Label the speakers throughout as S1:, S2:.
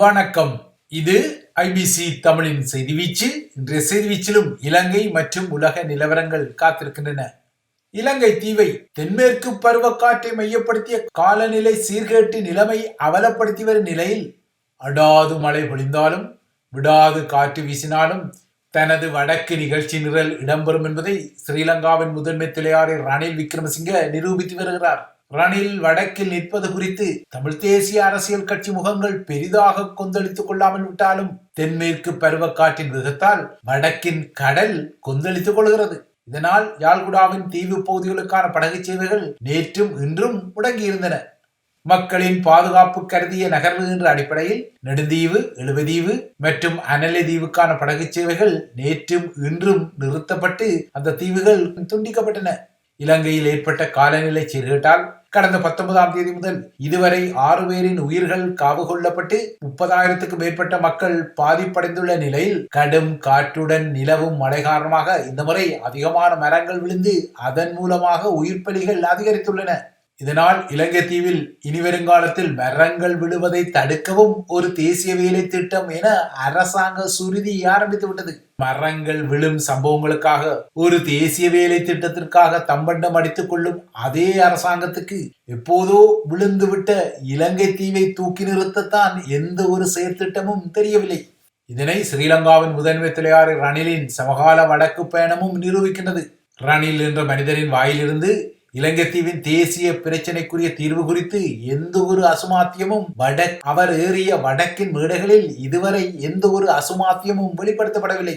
S1: வணக்கம். இது ஐபிசி தமிழின் செய்தி வீச்சு இன்றைய செய்தி வீச்சிலும் இலங்கை மற்றும் உலக நிலவரங்கள் காத்திருக்கின்றன. இலங்கை தீவை தென்மேற்கு பருவக்காற்றை மையப்படுத்திய காலநிலை சீர்கேட்டு நிலைமை அவலப்படுத்தி வரும் நிலையில் அடாது மழை பொழிந்தாலும் விடாது காற்று வீசினாலும் தனது வடக்கு நிகழ்ச்சி நிரல் இடம்பெறும் என்பதை ஸ்ரீலங்காவின் முதன்மை தலையாரி ரணில் விக்ரமசிங்க நிரூபித்து வருகிறார். ரணில் வடக்கில் நிற்பது குறித்து தமிழ் தேசிய அரசியல் கட்சி முகங்கள் பெரிதாக கொந்தளித்துக் கொள்ளாமல் விட்டாலும் தென்மேற்கு பருவக்காற்றின் வேகத்தால் வடக்கின் கடல் கொந்தளித்துக் கொள்கிறது. இதனால் யாழ்குடாவின் தீவு பகுதிகளுக்கான படகு சேவைகள் நேற்றும் இன்றும் முடங்கியிருந்தன. மக்களின் பாதுகாப்பு கருதிய நகர்வு என்ற அடிப்படையில் நெடுந்தீவு எழுவதீவு மற்றும் அனலை தீவுக்கான படகு சேவைகள் நேற்றும் இன்றும் நிறுத்தப்பட்டு அந்த தீவுகள் துண்டிக்கப்பட்டன. இலங்கையில் ஏற்பட்ட காலநிலை சீர்கேட்டால் கடந்த பத்தொன்பதாம் தேதி முதல் இதுவரை ஆறு பேரின் உயிர்கள் காவு கொள்ளப்பட்டு முப்பதாயிரத்துக்கும் மேற்பட்ட மக்கள் பாதிப்படைந்துள்ள நிலையில் கடும் காற்றுடன் நிலவும் மழை காரணமாக இந்த முறை அதிகமான மரங்கள் விழுந்து அதன் மூலமாக உயிர் பலிகள் அதிகரித்துள்ளன. இதனால் இலங்கை தீவில் இனி வருங்காலத்தில் மரங்கள் விழுவதை தடுக்கவும் ஒரு தேசிய வேலை திட்டம் என அரசாங்க சுருதி ஆரம்பித்து விட்டது. மரங்கள் விழும் சம்பவங்களுக்காக ஒரு தேசிய வேலை திட்டத்திற்காக தம்பண்டம் அடித்துக் கொள்ளும் அதே அரசாங்கத்துக்கு எப்போதோ விழுந்துவிட்ட இலங்கை தீவை தூக்கி நிறுத்தத்தான் எந்த ஒரு செயற்திட்டமும் தெரியவில்லை. இதனை ஸ்ரீலங்காவின் முதன்மை தலைவர் ரணிலின் சமகால வடக்கு பயணமும் நிரூபிக்கின்றது. ரணில் என்ற மனிதரின் வாயிலிருந்து இலங்கை தீவின் தேசிய பிரச்சனைக்குரிய தீர்வு குறித்து எந்த ஒரு அசுமாத்தியமும் வட அவர் ஏறிய வடக்கின் மேடைகளில் இதுவரை எந்த ஒரு அசுமாத்தியமும் வெளிப்படுத்தப்படவில்லை.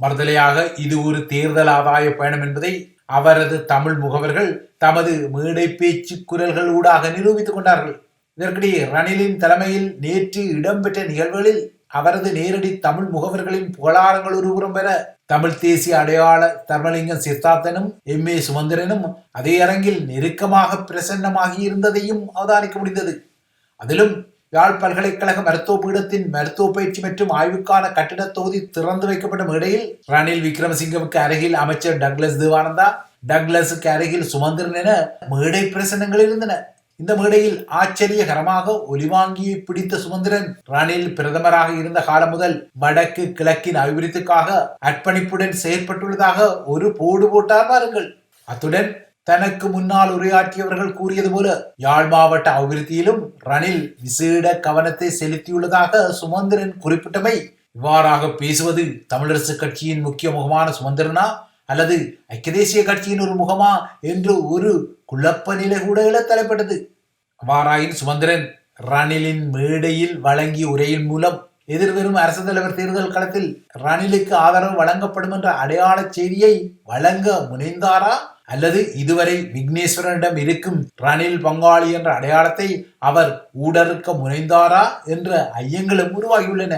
S1: மறுதலையாக இது ஒரு தேர்தல் ஆதாய பயணம் என்பதை அவரது தமிழ் முகவர்கள் தமது மேடை பேச்சு குரல்கள் ஊடாக நிரூபித்துக் கொண்டார்கள். இதற்கிடையே ரணிலின் தலைமையில் நேற்று இடம்பெற்ற நிகழ்வுகளில் அவரது நேரடி தமிழ் முகவர்களின் புகழாரங்கள் ஒருபுறம் பெற தமிழ் தேசிய அடையாள தர்மலிங்கம் சித்தார்த்தனும் எம் ஏ சுமந்திரனும் அதே அரங்கில் நெருக்கமாக பிரசன்னமாகி இருந்ததையும் அவதானிக்க முடிந்தது. அதிலும் யாழ் பல்கலைக்கழக மருத்துவ பீடத்தின் மருத்துவ பயிற்சி மற்றும் ஆய்வுக்கான கட்டிட தொகுதி திறந்து வைக்கப்பட்ட மேடையில் ரணில் விக்ரமசிங்கவுக்கு அருகில் அமைச்சர் டக்ளஸ் தேவானந்தா டக்ளஸுக்கு அருகில் சுமந்திரன் என மேடை பிரசனங்கள் இருந்தன. இந்த மேடையில் ஆச்சரியகரமாக ஒலிவாங்கியை பிடித்த சுமந்திரன் ரணில் பிரதமராக இருந்த காலம் முதல் வடக்கு கிழக்கின் அபிவிருத்திக்காக அர்ப்பணிப்புடன் செயற்பட்டுள்ளதாக ஒரு போடு போட்டார் பாருங்கள். அத்துடன் தனக்கு முன்னால் உரையாற்றியவர்கள் கூறியது போல யாழ் மாவட்ட அபிவிருத்தியிலும் ரணில் விசேட கவனத்தை செலுத்தியுள்ளதாக சுமந்திரன் குறிப்பிட்டமை இவ்வாறாக பேசுவது தமிழரசு கட்சியின் முக்கிய முகமான சுமந்திரனா அல்லது ஐக்கிய தேசிய கட்சியின் ஒரு முகமா என்று ஒரு குழப்ப நிலை கூட தலைப்பட்டது அவ்வாறாயின் சுமந்திரன் ரணிலின் மேடையில் வழங்கிய உரையின் மூலம் எதிர்வரும் அரசு தலைவர் தேர்தல் களத்தில் ரணிலுக்கு ஆதரவு வழங்கப்படும் என்ற அடையாள செய்தியை வழங்க முனைந்தாரா? அல்லது இதுவரை விக்னேஸ்வரனிடம் இருக்கும் ரணில் பங்காளி என்ற அடையாளத்தை அவர் ஊடறுக்க முனைந்தாரா? என்ற ஐயங்களும் உருவாகியுள்ளன.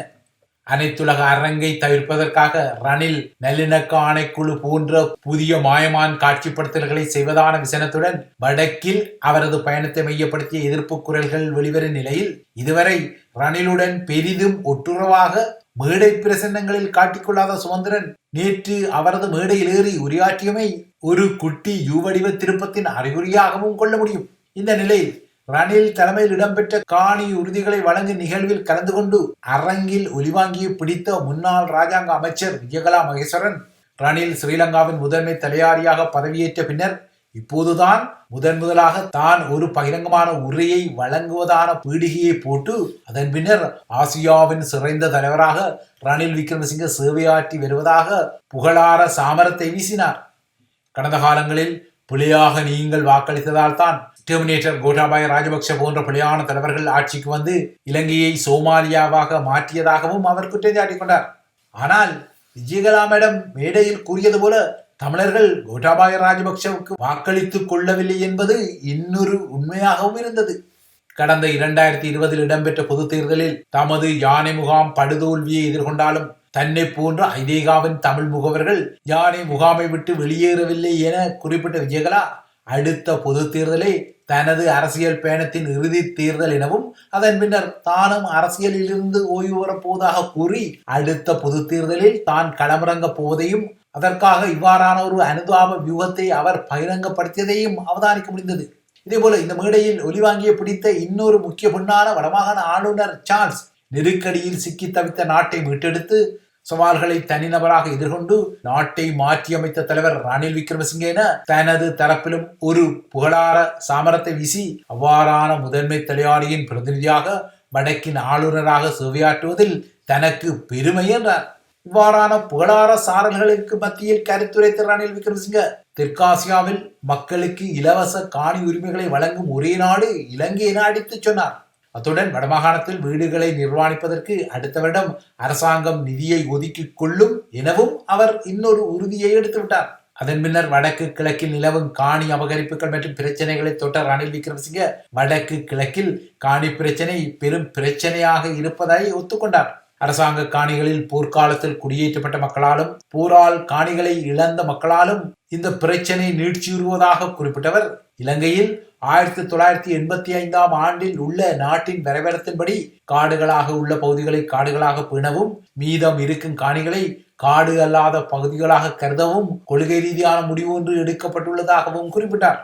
S1: அனைத்துலக அரங்கை தவிர்ப்பதற்காக ரணில் நல்லிணக்க ஆணைக்குழு போன்ற புதிய மாயமான் காட்சிப்படுத்தல்களை செய்வதான விசனத்துடன் வடக்கில் அவரது பயணத்தை மையப்படுத்திய எதிர்ப்பு குரல்கள் வெளிவரும் நிலையில் இதுவரை ரணிலுடன் பெரிதும் ஒட்டுறவாக மேடை பிரசன்னங்களில் காட்டிக்கொள்ளாத சுமந்திரன் நேற்று அவரது மேடையில் ஏறி உரையாற்றியமை ஒரு குட்டி யூவடிவ திருப்பத்தின் அறிகுறியாகவும் கொள்ள முடியும். இந்த நிலையில் ரணில் தலைமையில் இடம்பெற்ற காணி உறுதிகளை வழங்கும் நிகழ்வில் கலந்து கொண்டு அரங்கில் ஒலிவாங்கியை பிடித்த முன்னாள் ராஜாங்க அமைச்சர் விஜயகலா மகேஸ்வரன் ரணில் ஸ்ரீலங்காவின் முதன்மை தலையாரியாக பதவியேற்ற பின்னர் இப்போதுதான் முதன் முதலாக தான் ஒரு பகிரங்கமான உரையை வழங்குவதான பீடிகையை போட்டு அதன் பின்னர் ஆசியாவின் சிறைந்த தலைவராக ரணில் விக்ரமசிங்க சேவையாற்றி வருவதாக புகழார சாமரத்தை வீசினார். கடந்த காலங்களில் புலியாக நீங்கள் வாக்களித்ததால் தான் டெர்மினேட்டர் கோட்டாபாய ராஜபக்ஷ போன்ற பிழையான தலைவர்கள் ஆட்சிக்கு வந்து இலங்கையை சோமாலியாவாக மாற்றியதாகவும் அவர் குற்றம் சாட்டிக் கொண்டார். ஆனால் விஜயகலா மேடம் மேடையில் கூறியது போல தமிழர்கள் கோட்டாபாய ராஜபக்ஷவுக்கு வாக்களித்துக் கொள்ளவில்லை என்பது இன்னொரு உண்மையாகவும் இருந்தது. கடந்த இரண்டாயிரத்தி இருபதில் இடம்பெற்ற பொது தேர்தலில் தமது யானை முகாம் படுதோல்வியை எதிர்கொண்டாலும் தன்னை போன்ற ஐதேகாவின் தமிழ் முகவர்கள் யானை முகாமை விட்டு வெளியேறவில்லை என குறிப்பிட்ட விஜயகலா அடுத்த பொது தேர்தலை தனது அரசியல் பயணத்தின் இறுதி தேர்தல் எனவும் அதன் பின்னர் தானும் அரசியலில் இருந்து ஓய்வு வரப்போவதாக கூறி அடுத்த பொது தேர்தலில் தான் களமிறங்கப் போவதையும் அதற்காக இவ்வாறான ஒரு அனுதாப வியூகத்தை அவர் பகிரங்கப்படுத்தியதையும் அவதானிக்க முடிந்தது. இதேபோல இந்த மேடையில் ஒலிவாங்கிய பிடித்த இன்னொரு முக்கிய பெண்ணான வடமாகாண ஆளுநர் சார்ல்ஸ் நெருக்கடியில் சிக்கி தவித்த நாட்டை மீட்டெடுத்து சவால்களை தனிநபராக எதிர்கொண்டு நாட்டை மாற்றியமைத்த தலைவர் ரணில் விக்ரமசிங்கே என தனது தரப்பிலும் ஒரு புகழார சாமரத்தை வீசி அவ்வாறான முதன்மை தலையாளியின் பிரதிநிதியாக வடக்கின் ஆளுநராக சேவையாற்றுவதில் தனக்கு பெருமை என்றார். இவ்வாறான புகழார சாரல்களுக்கு மத்தியில் கருத்துரைத்த ரணில் விக்ரமசிங்க தெற்காசியாவில் மக்களுக்கு இலவச காணி உரிமைகளை வழங்கும் ஒரே நாடு இலங்கை என அடித்துச் சொன்னார். அத்துடன் வடமாகாணத்தில் வீடுகளை நிர்வாணிப்பதற்கு அடுத்த வருடம் அரசாங்கம் நிதியை ஒதுக்கிக் கொள்ளும் எனவும் அவர் இன்னொரு உறுதியை எடுத்துவிட்டார். அதன் பின்னர் வடக்கு கிழக்கில் நிலவும் காணி அபகரிப்புகள் மற்றும் பிரச்சனைகளை தொட்ட ரணில் விக்ரமசிங்க வடக்கு கிழக்கில் காணி பிரச்சனை பெரும் பிரச்சனையாக இருப்பதை ஒத்துக்கொண்டார். அரசாங்க காணிகளில் போர்க்காலத்தில் குடியேற்றப்பட்ட மக்களாலும் போரால் காணிகளை இழந்த மக்களாலும் இந்த பிரச்சனை நீட்சியுறுவதாக குறிப்பிட்டவர். இலங்கையில் ஆயிரத்தி தொள்ளாயிரத்தி எண்பத்தி ஐந்தாம் ஆண்டில் உள்ள நாட்டின் வரைபடத்தின்படி காடுகளாக உள்ள பகுதிகளை காடுகளாக பிணவும் மீதம் இருக்கும் காணிகளை காடு அல்லாத பகுதிகளாக கருதவும் கொள்கை ரீதியான முடிவு ஒன்று எடுக்கப்பட்டுள்ளதாகவும் குறிப்பிட்டார்.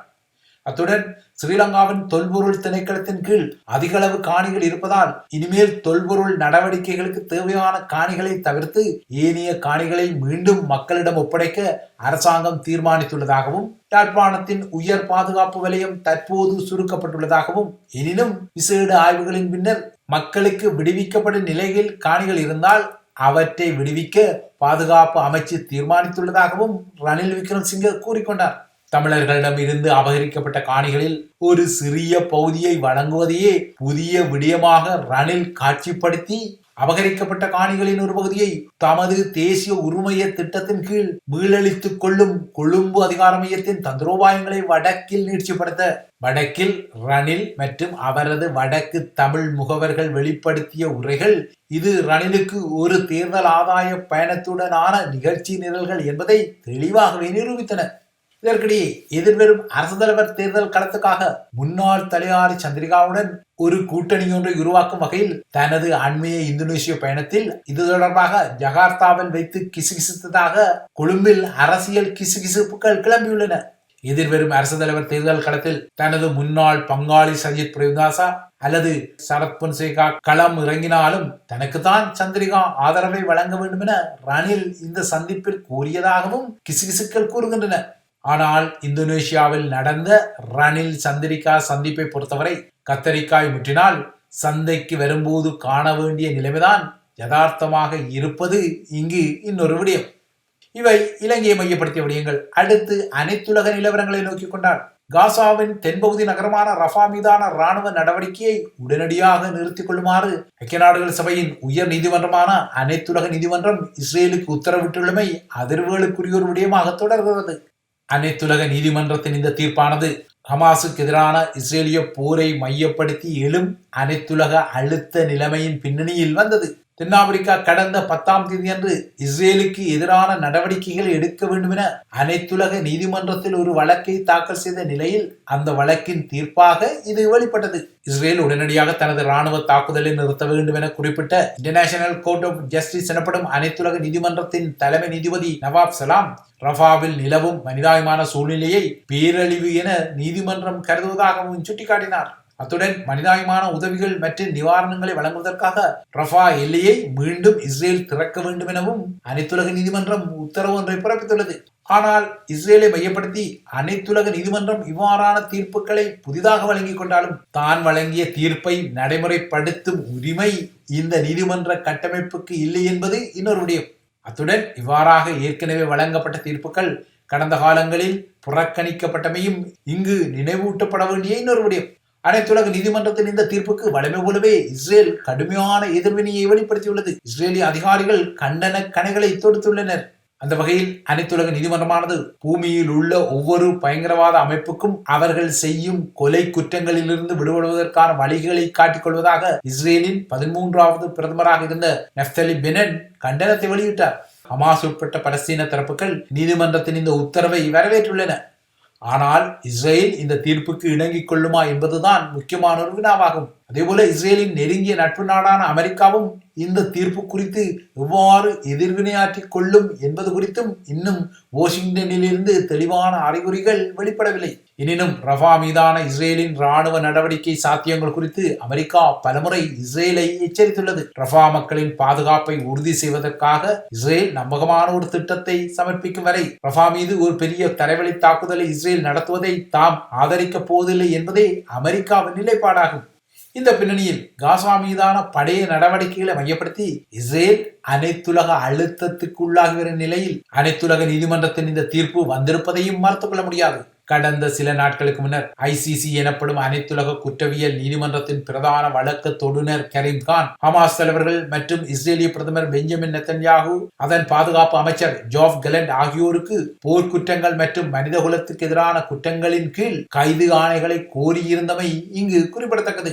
S1: அத்துடன் ஸ்ரீலங்காவின் தொல்பொருள் திணைக்களத்தின் கீழ் அதிக அளவு காணிகள் இருப்பதால் இனிமேல் தொல்பொருள் நடவடிக்கைகளுக்கு தேவையான காணிகளை தவிர்த்து ஏனைய காணிகளை மீண்டும் மக்களிடம் ஒப்படைக்க அரசாங்கம் தீர்மானித்துள்ளதாகவும் யாழ்ப்பாணத்தின் உயர் பாதுகாப்பு வலயம் தற்போது சுருக்கப்பட்டுள்ளதாகவும் எனினும் விசேட ஆய்வுகளின் பின்னர் மக்களுக்கு விடுவிக்கப்படும் நிலையில் காணிகள் இருந்தால் அவற்றை விடுவிக்க பாதுகாப்பு அமைச்சு தீர்மானித்துள்ளதாகவும் ரணில் விக்ரம்சிங்க கூறிக்கொண்டார். தமிழர்களிடம் இருந்து அபகரிக்கப்பட்ட காணிகளில் ஒரு சிறிய பகுதியை வழங்குவதையே புதிய விடயமாக ரணில் காட்சிப்படுத்தி அபகரிக்கப்பட்ட காணிகளின் ஒரு பகுதியை தமது தேசிய உரிமைய திட்டத்தின் கீழ் மீளழித்துக் கொள்ளும் கொழும்பு அதிகார மையத்தின் தந்திரோபாயங்களை வடக்கில் நீட்சிப்படுத்த வடக்கில் ரணில் மற்றும் அவரது வடக்கு தமிழ் முகவர்கள் வெளிப்படுத்திய உரைகள் இது ரணிலுக்கு ஒரு தேர்தல் ஆதாய பயணத்துடனான நிகழ்ச்சி நிரல்கள் என்பதை தெளிவாகவே நிரூபித்தன. இதற்கிடையே எதிர்வரும் அரசு தலைவர் தேர்தல் களத்துக்காக முன்னாள் தலையாரி சந்திரிகாவுடன் ஒரு கூட்டணி ஒன்றை உருவாக்கும் வகையில் தனது அண்மைய இந்தோனேசிய பயணத்தில் இது தொடர்பாக ஜகார்த்தாவில் வைத்து கிசுகிசுத்ததாக கொழும்பில் அரசியல் கிசுகிசுப்புகள் கிளம்பியுள்ளன. எதிர்வரும் அரசு தலைவர் தேர்தல் களத்தில் தனது முன்னாள் பங்காளி சஜித் பிரேம்தாசா அல்லது சரத் பொன்சேகா களம் இறங்கினாலும் தனக்குத்தான் சந்திரிகா ஆதரவை வழங்க வேண்டும் என ரணில் இந்த சந்திப்பில் கூறியதாகவும் கிசுகிசுக்கள் கூறுகின்றன. ஆனால் இந்தோனேஷியாவில் நடந்த ரணில் சந்திரிகா சந்திப்பை பொறுத்தவரை கத்தரிக்காய் முற்றினால் சந்தைக்கு வரும்போது காண வேண்டிய நிலைமைதான் யதார்த்தமாக இருப்பது இங்கு இன்னொரு விடயம். இவை இலங்கையை மையப்படுத்திய விடயங்கள். அடுத்து அனைத்துலக நிலவரங்களை நோக்கி கொண்டார் காசாவின் தென்பகுதி நகரமான ரஃபா மீதான ராணுவ நடவடிக்கையை உடனடியாக நிறுத்திக் கொள்ளுமாறு ஐக்கிய நாடுகள் சபையின் உயர் நீதிமன்றமான அனைத்துலக நீதிமன்றம் இஸ்ரேலுக்கு உத்தரவிட்டுள்ளமை அதிர்வுகளுக்குரிய ஒரு விடயமாக தொடர்கிறது. அனைத்துலக நீதிமன்றத்தின் இந்த தீர்ப்பானது ஹமாஸுக்கு எதிரான இஸ்ரேலிய போரை மையப்படுத்தி எழும் அனைத்துலக அழுத்த நிலைமையின் பின்னணியில் வந்தது. தென்னாப்பிரிக்கா கடந்த பத்தாம் தேதி அன்று இஸ்ரேலுக்கு எதிரான நடவடிக்கைகள் எடுக்க வேண்டும் என அனைத்துலக நீதிமன்றத்தில் ஒரு வழக்கை தாக்கல் செய்த நிலையில் அந்த வழக்கின் தீர்ப்பாக இது வெளிப்பட்டது. இஸ்ரேல் உடனடியாக தனது ராணுவ தாக்குதலை நிறுத்த வேண்டும் என குறிப்பிட்ட இன்டர்நேஷனல் கோர்ட் ஆஃப் ஜஸ்டிஸ் எனப்படும் அனைத்துலக நீதிமன்றத்தின் தலைமை நீதிபதி நவாப் சலாம் ரஃபாவில் நிலவும் மனிதாயமான சூழ்நிலையை பேரழிவு என நீதிமன்றம் கருதுவதாகவும் சுட்டிக்காட்டினார். அத்துடன் மனிதாயமான உதவிகள் மற்றும் நிவாரணங்களை வழங்குவதற்காக ரஃபா எல்லையை மீண்டும் இஸ்ரேல் திறக்க வேண்டும் எனவும் அனைத்துலக நீதிமன்றம் உத்தரவு ஒன்றை பிறப்பித்துள்ளது. ஆனால் இஸ்ரேலை மையப்படுத்தி அனைத்துலக நீதிமன்றம் இவ்வாறான தீர்ப்புகளை புதிதாக வழங்கிக் கொண்டாலும் தான் வழங்கிய தீர்ப்பை நடைமுறைப்படுத்தும் உரிமை இந்த நீதிமன்ற கட்டமைப்புக்கு இல்லை என்பது இன்னொரு விடயம். அத்துடன் இவ்வாறாக ஏற்கனவே வழங்கப்பட்ட தீர்ப்புகள் கடந்த காலங்களில் புறக்கணிக்கப்பட்டமையும் இங்கு நினைவூட்டப்பட வேண்டிய இன்னொரு விடயம். அனைத்துலக நீதிமன்றத்தின் இந்த தீர்ப்புக்கு வலிமை போலவே இஸ்ரேல் கடுமையான எதிர்வினையை வெளிப்படுத்தியுள்ளது. இஸ்ரேலிய அதிகாரிகள் கண்டன கணைகளை தொடுத்துள்ளனர். அந்த வகையில் அனைத்துலக நீதிமன்றமானது பூமியில் உள்ள ஒவ்வொரு பயங்கரவாத அமைப்புக்கும் அவர்கள் செய்யும் கொலை குற்றங்களிலிருந்து விடுபடுவதற்கான வழிகளை காட்டிக் கொள்வதாக இஸ்ரேலின் பதிமூன்றாவது பிரதமராக இருந்த நெஃப்தலி பெனன் கண்டனத்தை வெளியிட்டார். ஹமாஸ் உட்பட்ட பலஸ்தீன தரப்புகள் நீதிமன்றத்தின் இந்த உத்தரவை வரவேற்றுள்ளன. ஆனால் இஸ்ரேல் இந்த தீர்ப்புக்கு இணங்கிக் கொள்ளுமா என்பதுதான் முக்கியமான ஒரு வினாவாகும். அதேபோல இஸ்ரேலின் நெருங்கிய நட்பு நாடான அமெரிக்காவும் இந்த தீர்ப்பு குறித்து எவ்வாறு எதிர்வினையாற்றிக் கொள்ளும் என்பது குறித்தும் இன்னும் வாஷிங்டனிலிருந்து தெளிவான அறிகுறிகள் வெளிப்படவில்லை. எனினும் ரஃபா மீதான இஸ்ரேலின் ராணுவ நடவடிக்கை சாத்தியங்கள் குறித்து அமெரிக்கா பலமுறை இஸ்ரேலை எச்சரித்துள்ளது. ரஃபா மக்களின் பாதுகாப்பை உறுதி செய்வதற்காக இஸ்ரேல் நம்பகமான ஒரு திட்டத்தை சமர்ப்பிக்கும் வரை ரஃபா மீது ஒரு பெரிய தரைவழி தாக்குதலை இஸ்ரேல் நடத்துவதை தாம் ஆதரிக்கப் போவதில்லை என்பதே அமெரிக்காவின் நிலைப்பாடாகும். இந்த பின்னணியில் காசா மீதான படைய நடவடிக்கைகளை மையப்படுத்தி இஸ்ரேல் அனைத்துலக அழுத்தத்துக்குள்ளாகிற வரும் நிலையில் அனைத்துலக நீதிமன்றத்தின் இந்த தீர்ப்பு வந்திருப்பதையும் மறுத்துக் கொள்ள முடியாது. கடந்த சில நாட்களுக்கு முன்னர் ஐசிசி எனப்படும் அனைத்துலக குற்றவியல் நீதிமன்றத்தின் பிரதான வழக்கு தொடுநர் கரீம் கான் ஹமாஸ் தலைவர்கள் மற்றும் இஸ்ரேலிய பிரதமர் பெஞ்சமின் நெத்தன்யாகு அதன் பாதுகாப்பு அமைச்சர் ஜாஃப் கலண்ட் ஆகியோருக்கு போர்க்குற்றங்கள் மற்றும் மனிதகுலத்துக்கு எதிரான குற்றங்களின் கீழ் கைது ஆணைகளை கோரியிருந்தமை இங்கு குறிப்பிடத்தக்கது.